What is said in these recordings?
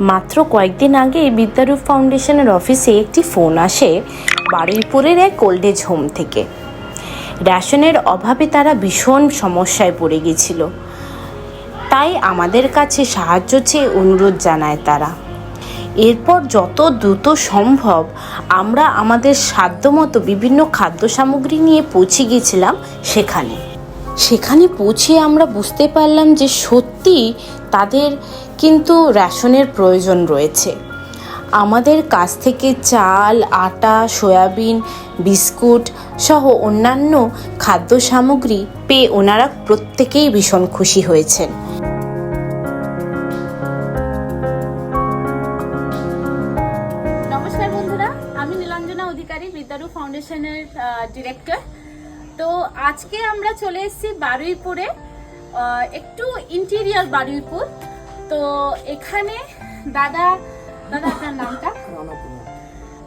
মাত্র কয়েকদিন আগে বিদ্যারূপ ফাউন্ডেশনের অফিসে একটি ফোন আসে বারুইপুরের এক ওল্ডেজ হোম থেকে। রেশনের অভাবে তারা ভীষণ সমস্যায় পড়ে গেছিল। তাই আমাদের কাছে সাহায্য চেয়ে অনুরোধ জানায় তারা। এরপর যত দ্রুত সম্ভব আমরা আমাদের সাধ্যমতো বিভিন্ন খাদ্য সামগ্রী নিয়ে পৌঁছে গিয়েছিলাম সেখানে। সেখানে পৌঁছে আমরা বুঝতে পারলাম যে সত্যি তাদের কিন্তু রেশনের প্রয়োজন রয়েছে। আমাদের কাছ থেকে চাল, আটা, সয়াবিন, বিস্কুট সহ অন্যান্য খাদ্য সামগ্রী পেয়ে ওনারা প্রত্যেকেই ভীষণ খুশি হয়েছেন। নমস্কার বন্ধুরা, আমি নীলাঞ্জনা অধিকারী, বিদ্যারূপ ফাউন্ডেশনের ডিরেক্টর তো আজকে আমরা চলে এসেছি বারুইপুরে একটু ইন্টেরিয়ার বারুইপুর। তো এখানে দাদা দাদা আপনার নামটা?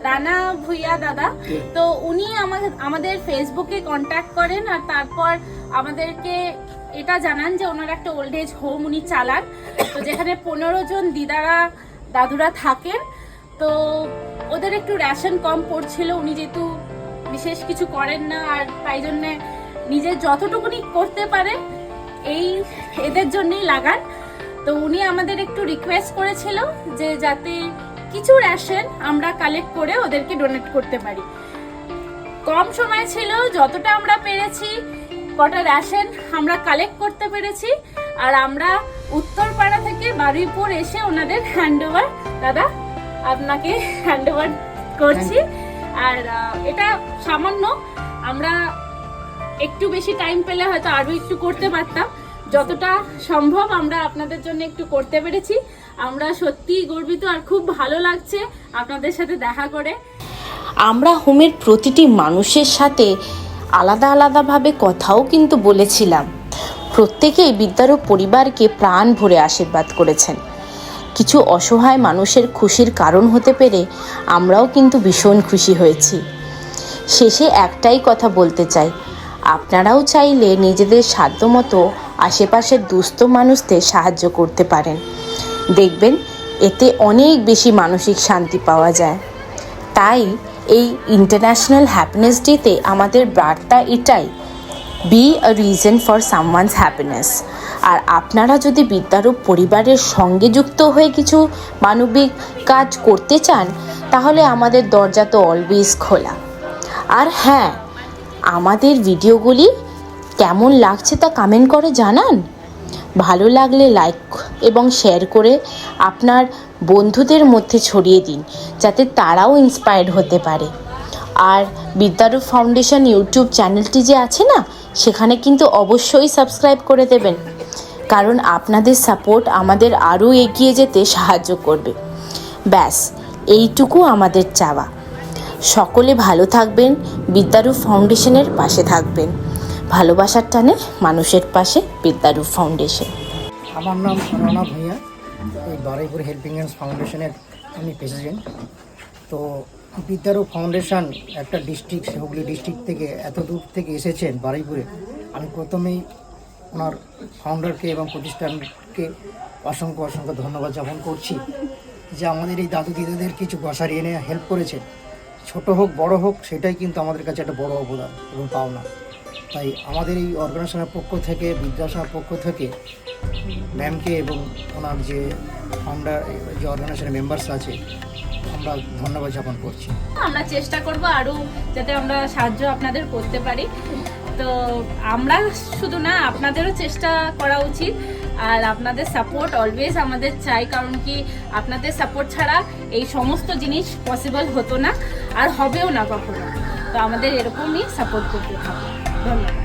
রানা ভুইয়া। দাদা। তো উনি আমাদের আমাদের ফেসবুকে কন্ট্যাক্ট করেন আর তারপর আমাদেরকে এটা জানান যে ওনার একটা ওল্ড এজ হোম উনি চালান। তো যেখানে পনেরো জন দিদারা দাদুরা থাকেন। তো ওদের একটু রেশন কম পড়ছিল। উনি যেহেতু বিশেষ কিছু করেন না আর তাই জন্যে নিজের যতটুকুনি করতে পারে, এই এদের জন্যই লাগান। তো উনি আমাদের একটু রিকোয়েস্ট করেছিল যে যাতে কিছু রেশন আমরা কালেক্ট করে ওদেরকে ডোনেট করতে পারি। কম সময় ছিল, যতটা আমরা পেরেছি, কটা রেশন আমরা কালেক্ট করতে পেরেছি, আর আমরা উত্তরপাড়া থেকে বারুইপুর এসে ওনাদের হ্যান্ড ওভার দাদা, আপনাকে হ্যান্ড ওভার করছি আর এটা সামান্য। আমরা একটু বেশি টাইম পেলে হয়তো আরও একটু করতে পারতাম। যতটা সম্ভব আমরা আপনাদের জন্য একটু করতে পেরেছি। আমরা সত্যিই গর্বিত আর খুব ভালো লাগছে আপনাদের সাথে দেখা করে। আমরা হোমের প্রতিটি মানুষের সাথে আলাদা আলাদাভাবে কথাও কিন্তু বলেছিলাম। প্রত্যেকেই বিদ্যারূপ পরিবারকে প্রাণ ভরে আশীর্বাদ করেছেন। কিছু অসহায় মানুষের খুশির কারণ হতে পেরে আমরাও কিন্তু ভীষণ খুশি হয়েছি। শেষে একটাই কথা বলতে চাই। আপনারাও চাইলে নিজেদের সাধ্যমতো আশেপাশের দুস্থ মানুষদের সাহায্য করতে পারেন। দেখবেন, এতে অনেক বেশি মানসিক শান্তি পাওয়া যায়। তাই এই ইন্টারন্যাশনাল হ্যাপিনেস ডেতে আমাদের বার্তা এটাই be a reason for someone's happiness আর আপনারা যদি বিদ্যারূপ পরিবারের সঙ্গে যুক্ত হয়ে কিছু মানবিক কাজ করতে চান, তাহলে আমাদের দরজা তো অলওয়েজ খোলা। আর হ্যাঁ আমাদের ভিডিওগুলি কেমন লাগছে তা কমেন্ট করে জানান। ভালো লাগলে লাইক এবং শেয়ার করে আপনার বন্ধুদের মধ্যে ছড়িয়ে দিন, যাতে তারাও ইন্সপায়ার্ড হতে পারে। আর বিদ্যারূপ ফাউন্ডেশন ইউটিউব চ্যানেলটি যে আছে না, সেখানে কিন্তু অবশ্যই সাবস্ক্রাইব করে দেবেন। কারণ আপনাদের সাপোর্ট আমাদের আরও এগিয়ে যেতে সাহায্য করবে। ব্যাস, এইটুকু আমাদের চাওয়া। সকলে ভালো থাকবেন বিদ্যারূপ ফাউন্ডেশনের পাশে থাকবেন। ভালোবাসার টানে মানুষের পাশে বিদ্যারূপ ফাউন্ডেশন। আমার নাম রানা ভূঁইয়া। এই বারুইপুর হেল্পিং হ্যান্ডস ফাউন্ডেশনের আমি প্রেসিডেন্ট তো বিদ্যারূপ ফাউন্ডেশন একটা ডিস্ট্রিক্ট হুগলি ডিস্ট্রিক্ট থেকে এত দূর থেকে এসেছেন বারুইপুরে। আমি প্রথমেই ওনার ফাউন্ডারকে এবং প্রতিষ্ঠানকে অসংখ্য অসংখ্য ধন্যবাদ জ্ঞাপন করছি যে আমাদের এই দাদু দিদাদের কিছু বসারি এনে হেল্প করেছে। ছোট হোক, বড় হোক, সেটাই কিন্তু আমাদের কাছে একটা বড় অবদান এবং পাওনা। তাই আমাদের এই অর্গানাইজেশনের পক্ষ থেকে বিদ্যাসার পক্ষ থেকে ম্যামকে এবং ওনার যে ফাউন্ডার যে অর্গানাইজেশনের মেম্বার্স আছে, আমরা ধন্যবাদ জ্ঞাপন করছি। আমরা চেষ্টা করব আরও যাতে আমরা সাহায্য আপনাদের করতে পারি। তো আমরা শুধু না, আপনাদেরও চেষ্টা করা উচিত। আর আপনাদের সাপোর্ট অলওয়েজ আমাদের চাই, কারণ কি আপনাদের সাপোর্ট ছাড়া এই সমস্ত জিনিস পসিবল হতো না, আর হবেও না কখনো। তো আমাদের এরকমই সাপোর্ট করতে হবে। ধন্যবাদ।